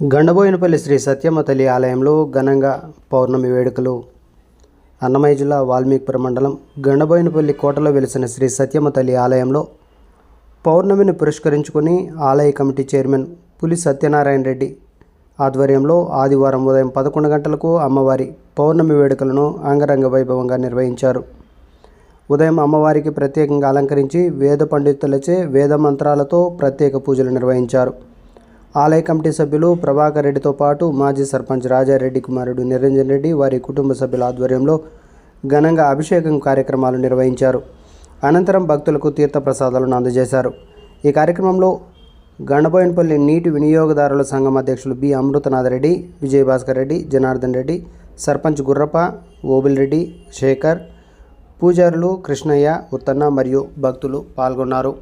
గండబోయినపల్లి శ్రీ సత్యమ్మ తల్లి ఆలయంలో ఘనంగా పౌర్ణమి వేడుకలు. అన్నమయ్య జిల్లా వాల్మీకిపురం మండలం గండబోయినపల్లి కోటలో వెలిసిన శ్రీ సత్యమ్మ తల్లి ఆలయంలో పౌర్ణమిని పురస్కరించుకుని ఆలయ కమిటీ చైర్మన్ పులి సత్యనారాయణ రెడ్డి ఆధ్వర్యంలో ఆదివారం ఉదయం పదకొండు గంటలకు అమ్మవారి పౌర్ణమి వేడుకలను అంగరంగ వైభవంగా నిర్వహించారు. ఉదయం అమ్మవారికి ప్రత్యేకంగా అలంకరించి వేద పండితులచే వేద మంత్రాలతో ప్రత్యేక పూజలు నిర్వహించారు. ఆలయ కమిటీ సభ్యులు ప్రభాకర్ రెడ్డితో పాటు మాజీ సర్పంచ్ రాజారెడ్డి కుమారుడు నిరంజన్ రెడ్డి వారి కుటుంబ సభ్యుల ఆధ్వర్యంలో ఘనంగా అభిషేకం కార్యక్రమాలు నిర్వహించారు. అనంతరం భక్తులకు తీర్థప్రసాదాలను అందజేశారు. ఈ కార్యక్రమంలో గండబోయినపల్లి నీటి వినియోగదారుల సంఘం అధ్యక్షులు బి అమృతనాథరెడ్డి విజయభాస్కర్ రెడ్డి జనార్దన్ రెడ్డి సర్పంచ్ గుర్రప్ప ఓబిల్రెడ్డి శేఖర్ పూజారులు కృష్ణయ్య ఉత్తన్న మరియు భక్తులు పాల్గొన్నారు.